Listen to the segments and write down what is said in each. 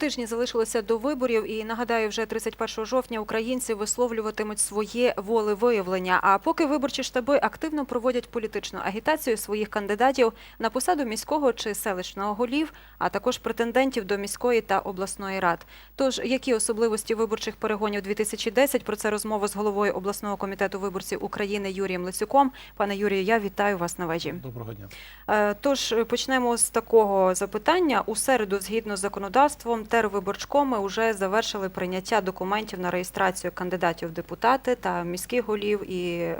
тижні залишилося до виборів, і нагадаю, вже 31 жовтня українці висловлюватимуть своє волевиявлення. А поки виборчі штаби активно проводять політичну агітацію своїх кандидатів на посаду міського чи селищного голів, а також претендентів до міської та обласної рад. Тож, які особливості виборчих перегонів 2010? Про це розмова з головою обласного комітету виборців України Юрієм Лисюком. Пане Юрію, я вітаю вас на вежі. Доброго дня. Е, Тож почнемо з такого запитання. У середу, згідно з законодавством, тервиборчкоми вже завершили прийняття документів на реєстрацію кандидатів в депутати та міських голів і е,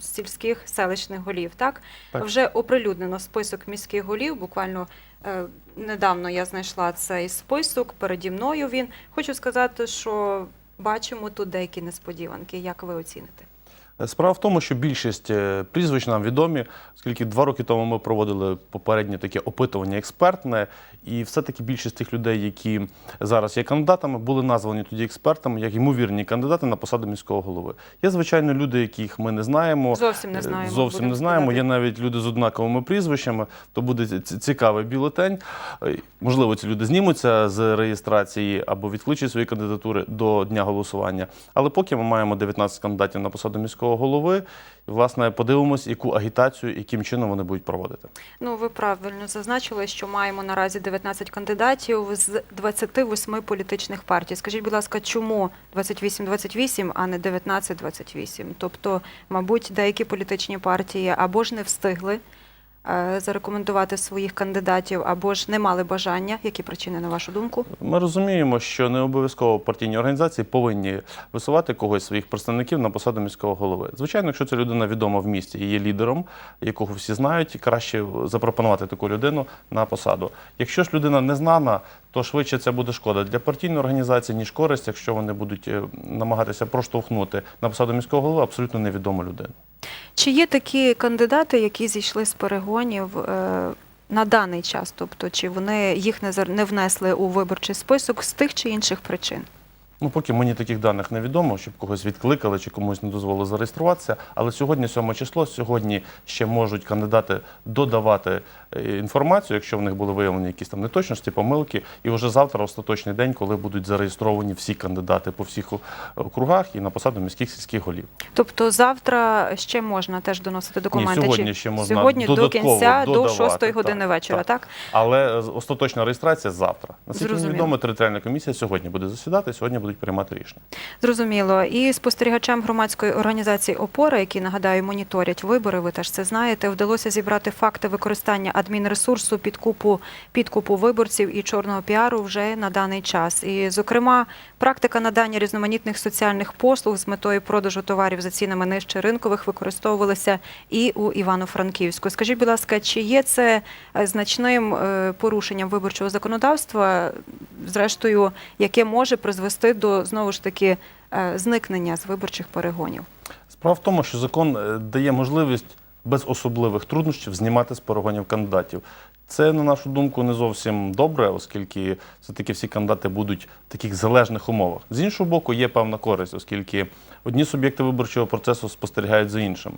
сільських селищних голів. Так? Так. вже оприлюднено список міських голів. Буквально е, недавно я знайшла цей список. Переді мною він хочу сказати, що бачимо тут деякі несподіванки. Як ви оціните? Справа в тому, що більшість е, прізвищ нам відомі, оскільки два роки тому ми проводили попереднє таке опитування експертне, і все-таки більшість тих людей, які зараз є кандидатами, були названі тоді експертами як ймовірні кандидати на посаду міського голови. Є, звичайно, люди, яких ми не знаємо. Зовсім не Е, знаємо. Зовсім не знаємо. сказати. Є навіть люди з однаковими прізвищами, то буде цікавий бюлетень. Е, Можливо, ці люди знімуться з реєстрації або відкличуть свої кандидатури до дня голосування. Але поки ми маємо 19 кандидатів на посаду міського голови, власне, подивимось, яку агітацію, яким чином вони будуть проводити. Ну, ви правильно зазначили, що маємо наразі 19 кандидатів з 28 політичних партій. Скажіть, будь ласка, чому 28-28, а не 19-28? Тобто, мабуть, деякі політичні партії або ж не встигли зарекомендувати своїх кандидатів, або ж не мали бажання. Які причини, на вашу думку? Ми розуміємо, що не обов'язково партійні організації повинні висувати когось своїх представників на посаду міського голови. Звичайно, якщо ця людина відома в місті і є лідером, якого всі знають, краще запропонувати таку людину на посаду. Якщо ж людина не знана, то швидше це буде шкода для партійної організації, ніж користь, якщо вони будуть е, намагатися проштовхнути на посаду міського голови абсолютно невідому людину. Чи є такі кандидати, які зійшли з перегонів е, на даний час? Тобто, чи вони їх не внесли у виборчий список з тих чи інших причин? Ну, поки мені таких даних не відомо, щоб когось відкликали чи комусь не дозволили зареєструватися. Але сьогодні 7 число, сьогодні ще можуть кандидати додавати е, інформацію, якщо в них були виявлені якісь там неточності, помилки. І вже завтра остаточний день, коли будуть зареєстровані всі кандидати по всіх округах і на посаду міських сільських голів. Тобто завтра ще можна теж доносити документи? сьогодні ще можна сьогодні до кінця, до додавати, 6 так, години вечора, так? Але е, остаточна реєстрація завтра. Наскільки відомо, територіальна комісія сьогодні буде засідати, сьогодні будуть приймати рішення. Зрозуміло. І спостерігачам громадської організації ОПОРА, які, нагадаю, моніторять вибори, ви теж це знаєте, вдалося зібрати факти використання адмінресурсу підкупу, підкупу виборців і чорного піару вже на даний час. І, зокрема, практика надання різноманітних соціальних послуг з метою продажу товарів за цінами нижче ринкових використовувалися і у Івано-Франківську. Скажіть, будь ласка, чи є це е, значним е, порушенням виборчого законодавства, зрештою, яке може призвести до знову ж таки е, зникнення з виборчих перегонів? Справа в тому, що закон е, дає можливість без особливих труднощів знімати з перегонів кандидатів. Це, на нашу думку, не зовсім добре, оскільки все-таки всі кандидати будуть в таких залежних умовах. З іншого боку, є певна користь, оскільки одні суб'єкти виборчого процесу спостерігають за іншими.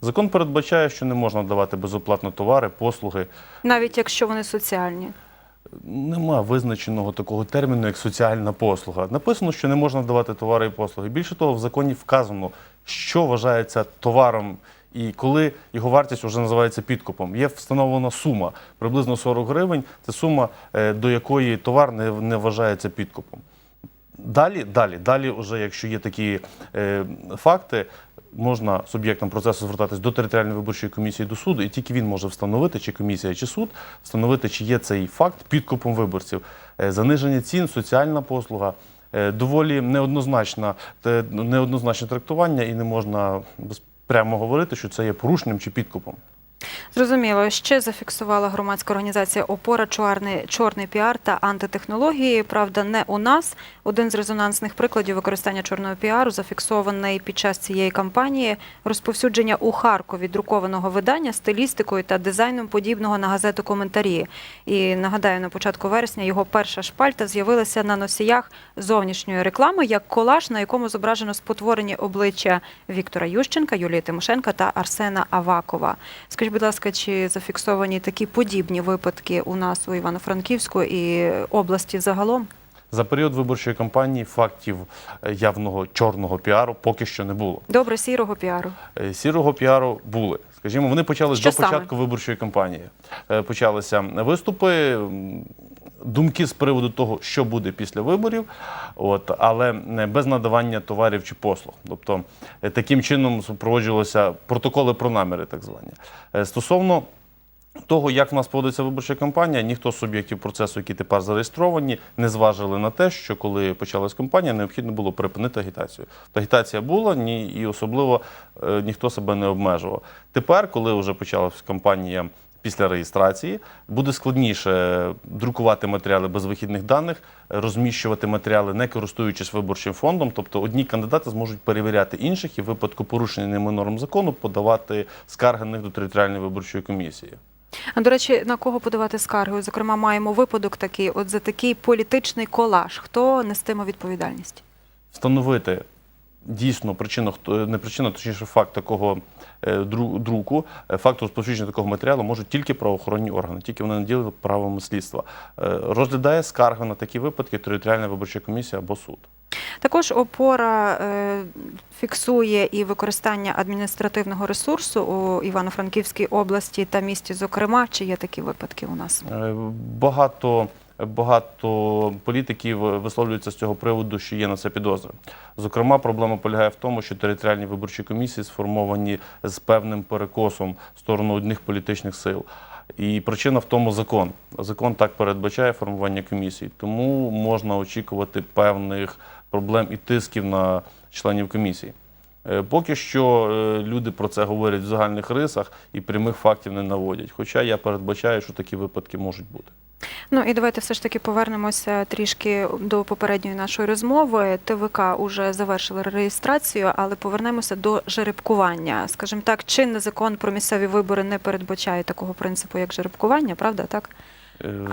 Закон передбачає, що не можна давати безоплатно товари, послуги. Навіть якщо вони соціальні. Нема визначеного такого терміну, як соціальна послуга. Написано, що не можна давати товари і послуги. Більше того, в законі вказано, що вважається товаром і коли його вартість вже називається підкупом. Є встановлена сума приблизно 40 гривень. Це сума, е, до якої товар не, не вважається підкупом. Далі, далі, далі, вже якщо є такі е, факти, можна суб'єктам процесу звертатись до територіальної виборчої комісії до суду, і тільки він може встановити, чи комісія, чи суд, встановити, чи є цей факт підкупом виборців. Е, заниження цін, соціальна послуга. е, Доволі неоднозначне неоднозначне трактування, і не можна прямо говорити, що це є порушенням чи підкупом. Зрозуміло, ще зафіксувала громадська організація Опора чорний, чорний піар та антитехнології. Правда, не у нас. Один з резонансних прикладів використання чорного піару зафіксований під час цієї кампанії розповсюдження у Харкові друкованого видання стилістикою та дизайном подібного на газету коментарі. І нагадаю, на початку вересня його перша шпальта з'явилася на носіях зовнішньої реклами як колаж, на якому зображено спотворені обличчя Віктора Ющенка, Юлії Тимошенка та Арсена Авакова. Скажіть, будь ласка, чи зафіксовані такі подібні випадки у нас у Івано-Франківську і області загалом? За період виборчої кампанії фактів е, явного чорного піару поки що не було. Добре, сірого піару. Е, Сірого піару були. Скажімо, вони почали Що до саме? початку виборчої кампанії. Е, Почалися виступи, думки з приводу того, що буде після виборів, от, але не без надавання товарів чи послуг. Тобто е, таким чином супроводжувалися протоколи про наміри, так звані. Е, Стосовно того, як в нас поводиться виборча кампанія, ніхто з суб'єктів процесу, які тепер зареєстровані, не зважили на те, що коли почалась кампанія, необхідно було припинити агітацію. То агітація була, ні, і особливо е, ніхто себе не обмежував. Тепер, коли вже почалась кампанія після реєстрації, буде складніше друкувати матеріали без вихідних даних, розміщувати матеріали, не користуючись виборчим фондом. Тобто одні кандидати зможуть перевіряти інших і в випадку порушення ними норм закону подавати скарги на них до територіальної виборчої комісії. А, До речі, на кого подавати скаргу? Зокрема, маємо випадок такий, от за такий політичний колаж. Хто нестиме відповідальність? встановити дійсно причину, хто не причину, точніше факт такого е, друку, е, факт розповсюдження такого матеріалу можуть тільки правоохоронні органи, тільки вони наділили правами слідства. Е, Розглядає скарги на такі випадки територіальна виборча комісія або суд. Також опора фіксує і використання адміністративного ресурсу у Івано-Франківській області та місті. Зокрема, чи є такі випадки у нас? Багато, багато політиків висловлюються з цього приводу, що є на це підозри. Зокрема, проблема полягає в тому, що територіальні виборчі комісії сформовані з певним перекосом в сторону одних політичних сил. І причина в тому закон. Закон так передбачає формування комісій, тому можна очікувати певних проблем і тисків на членів комісії. Е, Поки що е, люди про це говорять в загальних рисах і прямих фактів не наводять. Хоча я передбачаю, що такі випадки можуть бути. Ну і давайте все ж таки повернемося трішки до попередньої нашої розмови. ТВК уже завершили реєстрацію, але повернемося до жеребкування. Скажімо так, чинний закон про місцеві вибори не передбачає такого принципу, як жеребкування, правда? Так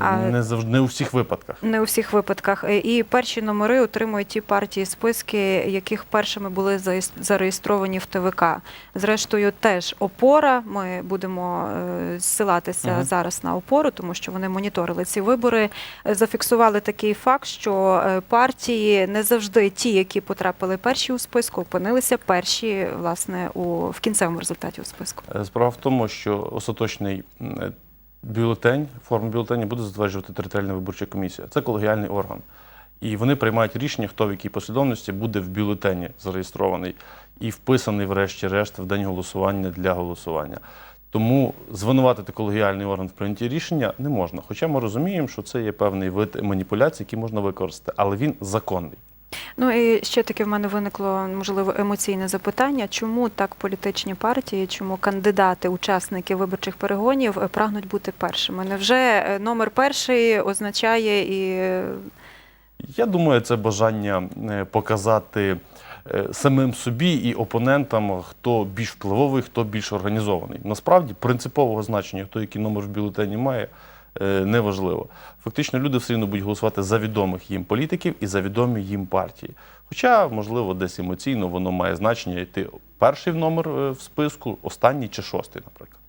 А- Не завжди не у всіх випадках. не у всіх випадках. Е, І перші номери отримують ті партії списки, яких першими були зареєстровані в ТВК. Зрештою, теж опора. Ми будемо е, зсилатися Мгм. зараз на опору, тому що вони моніторили ці вибори. Е, Зафіксували такий факт, що е, партії не завжди ті, які потрапили перші у списку, опинилися перші власне у в кінцевому результаті у списку. Е, Справа в тому, що остаточний е, бюлетень, форму бюлетеня буде затверджувати територіальна виборча комісія. Це колегіальний орган. І вони приймають рішення, хто в якій послідовності буде в бюлетені зареєстрований і вписаний, врешті-решт, в день голосування для голосування. Тому звинуватити колегіальний орган в прийнятті рішення не можна. Хоча ми розуміємо, що це є певний вид маніпуляцій, який можна використати, але він законний. Ну і ще таке в мене виникло можливо емоційне запитання, чому так політичні партії, чому кандидати, учасники виборчих перегонів е, прагнуть бути першими? Невже е, номер перший означає і Я думаю, це бажання е, показати самим собі і опонентам, хто більш впливовий, хто більш організований. Насправді принципового значення, хто який номер в бюлетені має, неважливо. Фактично, люди все одно будуть голосувати за відомих їм політиків і за відомі їм партії. Хоча, можливо, десь емоційно воно має значення йти перший в номер е, в списку, останній чи шостий, наприклад.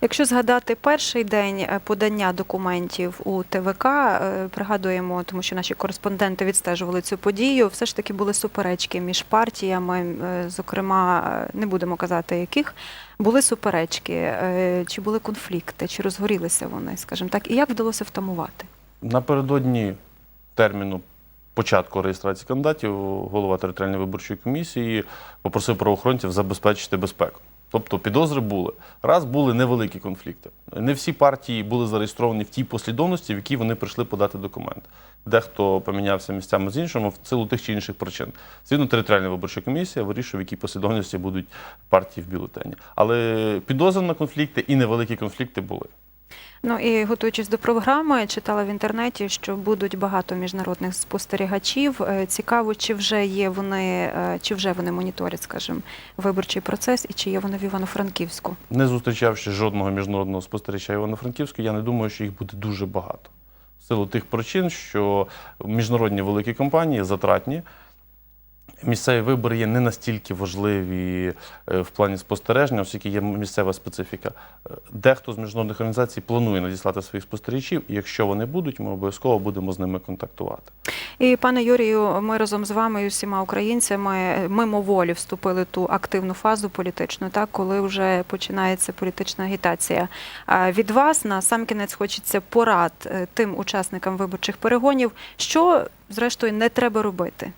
Якщо згадати перший день е, подання документів у ТВК, е, пригадуємо, тому що наші кореспонденти відстежували цю подію, все ж таки були суперечки між партіями, е, зокрема, не будемо казати яких. Були суперечки, чи були конфлікти, чи розгорілися вони, скажімо так, і як вдалося втамувати? Напередодні терміну початку реєстрації кандидатів голова територіальної виборчої комісії попросив правоохоронців забезпечити безпеку. Тобто підозри були. Раз були невеликі конфлікти. Не всі партії були зареєстровані в тій послідовності, в якій вони прийшли подати документи. Дехто помінявся місцями з іншими в силу тих чи інших причин. Звідно, територіальна виборча комісія вирішує, в якій послідовності будуть партії в бюлетені. Але підозри на конфлікти і невеликі конфлікти були. Ну і готуючись до програми, читала в інтернеті, що будуть багато міжнародних спостерігачів. Е, Цікаво, чи вже є вони, е, чи вже вони моніторять, скажімо, виборчий процес, і чи є вони в Івано-Франківську. Не зустрічавши жодного міжнародного спостерігача Івано-Франківську, я не думаю, що їх буде дуже багато. В силу тих причин, що міжнародні великі компанії затратні, Місцеві вибори є не настільки важливі е, в плані спостереження, оскільки є місцева специфіка. Е, Дехто з міжнародних організацій планує надіслати своїх спостерігачів, і якщо вони будуть, ми обов'язково будемо з ними контактувати. І пане Юрію, ми разом з вами і усіма українцями мимоволі вступили ту активну фазу політичну, так коли вже починається політична агітація. Від вас на сам кінець хочеться порад е, тим учасникам виборчих перегонів, що зрештою не треба робити.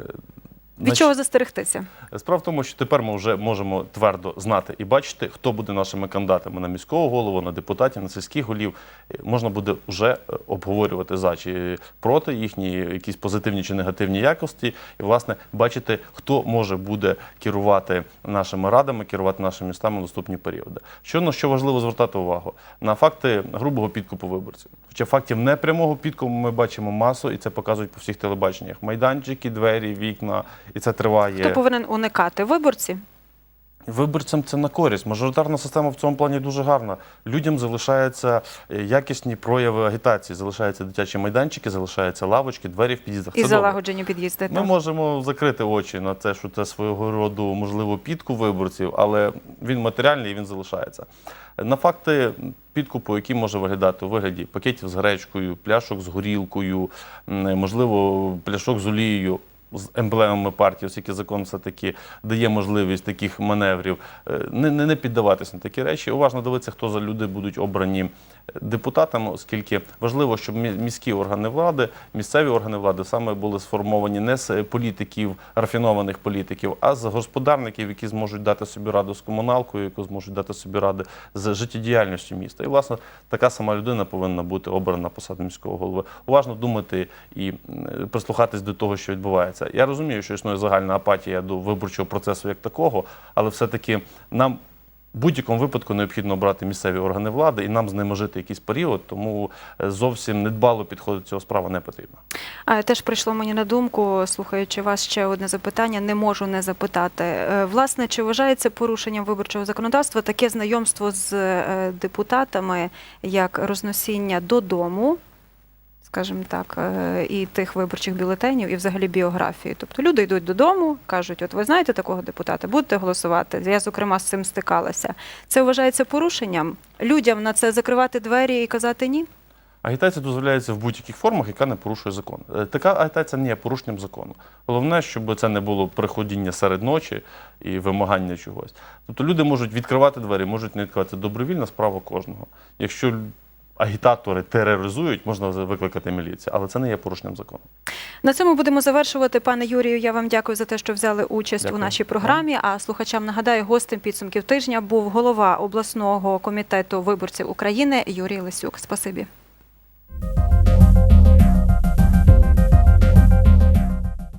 uh, Від чого застерегтися? Справа в тому, що тепер ми вже можемо твердо знати і бачити, хто буде нашими кандидатами на міського голову, на депутатів, на сільських голів. Е, Можна буде вже е, обговорювати за чи проти їхні якісь позитивні чи негативні якості, і власне бачити, хто може буде керувати нашими радами, керувати нашими містами в наступні періоди. Що на що важливо звертати увагу на факти грубого підкупу виборців. Хоча фактів непрямого підкупу ми бачимо масу, і це показують по всіх телебаченнях. Майданчики, двері, вікна, і це триває. Хто повинен уникати виборці? Виборцям це на користь. Мажоритарна система в цьому плані дуже гарна. Людям залишаються е, якісні прояви агітації, залишаються дитячі майданчики, залишаються лавочки, двері в під'їздах. І Це залагоджені під'їзди. Ми так. можемо закрити очі на те, що це свого роду можливо підкуп виборців, але він матеріальний і він залишається. На факти підкупу, які може виглядати у вигляді пакетів з гречкою, пляшок з горілкою, можливо, пляшок з олією. З емблемами партії, оскільки закон все-таки дає можливість таких маневрів, е, не, не, не піддаватися на такі речі. Уважно дивитися, хто за люди будуть обрані депутатами, оскільки важливо, щоб міські органи влади, місцеві органи влади саме були сформовані не з політиків, рафінованих політиків, а з господарників, які зможуть дати собі раду з комуналкою, які зможуть дати собі ради з життєдіяльністю міста. І власне така сама людина повинна бути обрана на посаду міського голови. Уважно думати і прислухатись до того, що відбувається. Я розумію, що існує загальна апатія до виборчого процесу як такого, але все-таки нам. В будь-якому випадку необхідно обрати місцеві органи влади і нам з ними жити якийсь період, тому е, зовсім недбало підходити до цього справа не потрібно. А, Теж прийшло мені на думку, слухаючи вас ще одне запитання, не можу не запитати. Е, Власне, чи вважається порушенням виборчого законодавства таке знайомство з е, депутатами, як розносіння додому, скажімо так, е, і тих виборчих бюлетенів, і взагалі біографії? Тобто люди йдуть додому, кажуть, от ви знаєте такого депутата, будете голосувати. Я, зокрема, з цим стикалася. Це вважається порушенням? Людям на це закривати двері і казати ні? Агітація дозволяється в будь-яких формах, яка не порушує закон. Е, Така агітація не є порушенням закону. Головне, щоб це не було приходіння серед ночі і вимагання чогось. Тобто люди можуть відкривати двері, можуть не відкривати. Добровільна справа кожного. Якщо агітатори тероризують, можна викликати міліцію, але це не є порушенням закону. На цьому будемо завершувати. Пане Юрію, я вам дякую за те, що взяли участь Дякую. у нашій програмі. А слухачам нагадаю, гостем підсумків тижня був голова обласного комітету виборців України Юрій Лисюк. Спасибі.